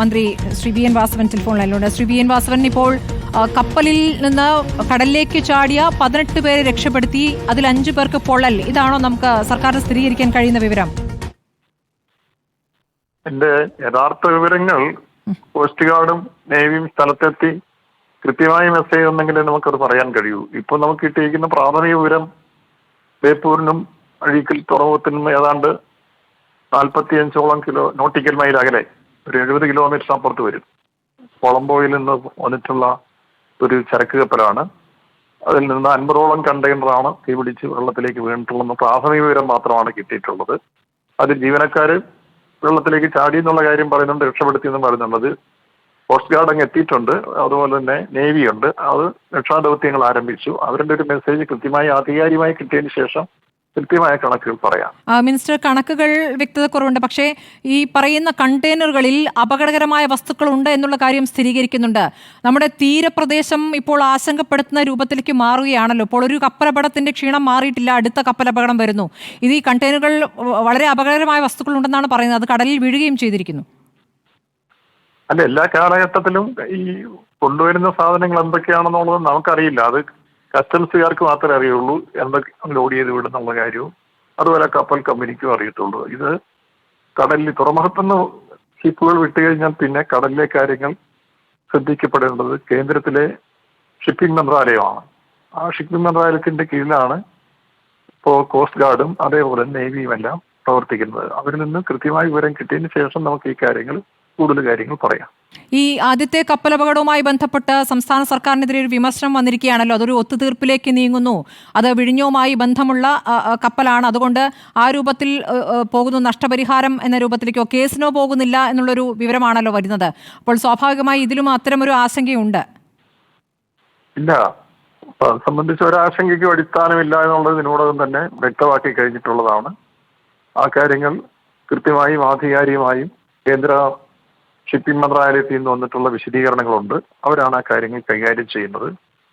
മന്ത്രി Shri B N Vasavan telephone ലൈനിലുണ്ട്. Shri B N Vasavan ഇപ്പോൾ കപ്പലിൽ നിന്ന് കടലിലേക്ക് ചാടിയ പതിനെട്ട് പേരെ രക്ഷപ്പെടുത്തി അതിൽ അഞ്ചു പേർക്ക് പൊള്ളൽ. ഇതാണോ നമുക്ക് സർക്കാരിന് സ്ഥിരീകരിക്കാൻ കഴിയുന്ന വിവരം? എന്റെ യഥാർത്ഥ വിവരങ്ങൾ കോസ്റ്റ് ഗാർഡും നേവിയും സ്ഥലത്തെത്തി കൃത്യമായി മെസ്സേജ് ഉണ്ടെങ്കിലേ നമുക്കത് പറയാൻ കഴിയൂ. ഇപ്പോൾ നമുക്ക് കിട്ടിയിരിക്കുന്ന പ്രാഥമിക വിവരം ബേപ്പൂരിനും അഴീക്കൽ തുറമുഖത്തിനും ഏതാണ്ട് നാൽപ്പത്തിയഞ്ചോളം കിലോ നോട്ടിക്കൽ മൈൽ അകലെ. ഒരു എഴുപത് കിലോമീറ്റർ അപ്പുറത്ത് വരും. കൊളംബോയിൽ നിന്ന് വന്നിട്ടുള്ള ഒരു ചരക്ക് കപ്പലാണ്. അതിൽ നിന്ന് അൻപതോളം കണ്ടെയ്നറാണ് തീപിടിച്ച് വെള്ളത്തിലേക്ക് വീണിട്ടുള്ളതെന്ന് പ്രാഥമിക വിവരം മാത്രമാണ് കിട്ടിയിട്ടുള്ളത്. അതിൽ ജീവനക്കാർ വെള്ളത്തിലേക്ക് ചാടി എന്നുള്ള കാര്യം പറയുന്നുണ്ട് രക്ഷപ്പെടുത്തി എന്നും പറയുന്നുള്ളത് കോസ്റ്റ് ഗാർഡ് അങ്ങ് എത്തിയിട്ടുണ്ട്. അതുപോലെ തന്നെ നേവിയുണ്ട് അത് രക്ഷാദൗത്യങ്ങൾ ആരംഭിച്ചു. അവരുടെ ഒരു മെസ്സേജ് കൃത്യമായി ആധികാരികമായി കിട്ടിയതിന് ശേഷം കൃത്യമായ കണക്കുകൾ പറയാം. മിനിസ്റ്റർ കണക്കുകൾ വ്യക്തത കുറവുണ്ട് പക്ഷേ ഈ പറയുന്ന കണ്ടെയ്നറുകളിൽ അപകടകരമായ വസ്തുക്കൾ ഉണ്ട് എന്നുള്ള കാര്യം സ്ഥിരീകരിക്കുന്നുണ്ട്. നമ്മുടെ തീരപ്രദേശം ഇപ്പോൾ ആശങ്കപ്പെടുത്തുന്ന രൂപത്തിലേക്ക് മാറുകയാണല്ലോ. ഇപ്പോൾ ഒരു കപ്പലപകടത്തിന്റെ ക്ഷീണം മാറിയിട്ടില്ല അടുത്ത കപ്പലപകടം വരുന്നു. ഇത് ഈ കണ്ടെയ്നറുകൾ വളരെ അപകടകരമായ വസ്തുക്കൾ ഉണ്ടെന്നാണ് പറയുന്നത്. അത് കടലിൽ വീഴുകയും ചെയ്തിരിക്കുന്നു. അല്ല എല്ലാ കാലഘട്ടത്തിലും ഈ കൊണ്ടുവരുന്ന സാധനങ്ങൾ എന്തൊക്കെയാണെന്നുള്ളത് നമുക്കറിയില്ല. അത് കസ്റ്റംസുകാർക്ക് മാത്രമേ അറിയുള്ളൂ എന്തൊക്കെ ലോഡ് ചെയ്ത് വിടുന്നുള്ള കാര്യവും. അതുപോലെ കപ്പൽ കമ്പനിക്കും അറിയത്തുള്ളൂ. ഇത് കടലിൽ തുറമുഖത്തുനിന്ന് ഷിപ്പുകൾ വിട്ടുകഴിഞ്ഞാൽ പിന്നെ കടലിലെ കാര്യങ്ങൾ ശ്രദ്ധിക്കപ്പെടേണ്ടത് കേന്ദ്രത്തിലെ ഷിപ്പിംഗ് മന്ത്രാലയമാണ്. ആ ഷിപ്പിംഗ് മന്ത്രാലയത്തിന്റെ കീഴിലാണ് ഇപ്പോൾ കോസ്റ്റ് ഗാർഡും അതേപോലെ നേവിയും എല്ലാം പ്രവർത്തിക്കുന്നത്. അവരിൽ നിന്ന് കൃത്യമായ വിവരം കിട്ടിയതിന് ശേഷം നമുക്ക് ഈ കാര്യങ്ങൾ കൂടുതൽ കാര്യങ്ങൾ പറയാം. ഈ ആദ്യത്തെ കപ്പലപകടവുമായി ബന്ധപ്പെട്ട് സംസ്ഥാന സർക്കാരിനെതിരെ ഒരു വിമർശനം വന്നിരിക്കുകയാണല്ലോ. അതൊരു ഒത്തുതീർപ്പിലേക്ക് നീങ്ങുന്നു. അത് വിഴിഞ്ഞവുമായി ബന്ധമുള്ള കപ്പലാണ്. അതുകൊണ്ട് ആ രൂപത്തിൽ പോകുന്നു നഷ്ടപരിഹാരം എന്ന രൂപത്തിലേക്കോ കേസിനോ പോകുന്നില്ല എന്നുള്ളൊരു വിവരമാണല്ലോ വരുന്നത്. അപ്പോൾ സ്വാഭാവികമായി ഇതിലും അത്തരമൊരു ആശങ്കയുണ്ട്. ഇല്ല. സംബന്ധിച്ച ഒരു ആശങ്കയ്ക്കും അടിസ്ഥാനമില്ല എന്നുള്ളത് ഇതിനോടകം തന്നെ വ്യക്തമാക്കി കഴിഞ്ഞിട്ടുള്ളതാണ്. ആ കാര്യങ്ങൾ കൃത്യമായും ആധികാരികമായും കേന്ദ്ര ഷിപ്പിംഗ് മന്ത്രാലയത്തിൽ നിന്ന് വന്നിട്ടുള്ള വിശദീകരണങ്ങളുണ്ട്. അവരാണ് ആ കാര്യങ്ങൾ കൈകാര്യം ചെയ്യുന്നത്.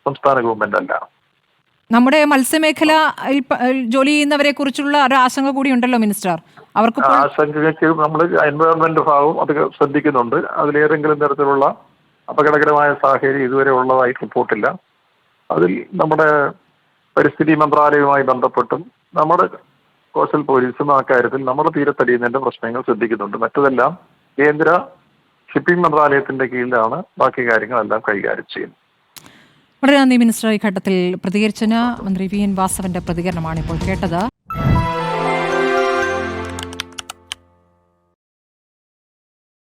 സംസ്ഥാന ഗവൺമെന്റ് അല്ല. നമ്മുടെ മത്സ്യമേഖല ജോലി ചെയ്യുന്നവരെ കുറിച്ചുള്ള ഒരു ആശങ്ക കൂടി ഉണ്ടല്ലോ മിനിസ്റ്റർ. അവർക്ക് ആശങ്കയ്ക്ക് നമ്മൾ എൻവയോൺമെന്റ് ഭാഗവും അത് ശ്രദ്ധിക്കുന്നുണ്ട്. അതിലേതെങ്കിലും തരത്തിലുള്ള അപകടകരമായ സാഹചര്യം ഇതുവരെ ഉള്ളതായി റിപ്പോർട്ടില്ല. അതിൽ നമ്മുടെ പരിസ്ഥിതി മന്ത്രാലയവുമായി ബന്ധപ്പെട്ടും നമ്മുടെ കോസ്റ്റൽ പോലീസും ആ കാര്യത്തിൽ നമ്മുടെ തീരത്തടിയുന്നതിന്റെ പ്രശ്നങ്ങൾ ശ്രദ്ധിക്കുന്നുണ്ട്. മറ്റതെല്ലാം കേന്ദ്ര ഷിപ്പിംഗ് മന്ത്രാലയത്തിന്റെ കീഴിലാണ് ബാക്കി കാര്യങ്ങളെല്ലാം കൈകാര്യം ചെയ്യുന്നത്. വളരെ നന്ദി മിനിസ്റ്റർ. ഈ ഘട്ടത്തിൽ പ്രതികരിച്ചതിന് മന്ത്രി വി എൻ വാസവന്റെ പ്രതികരണമാണ് ഇപ്പോൾ കേട്ടത്.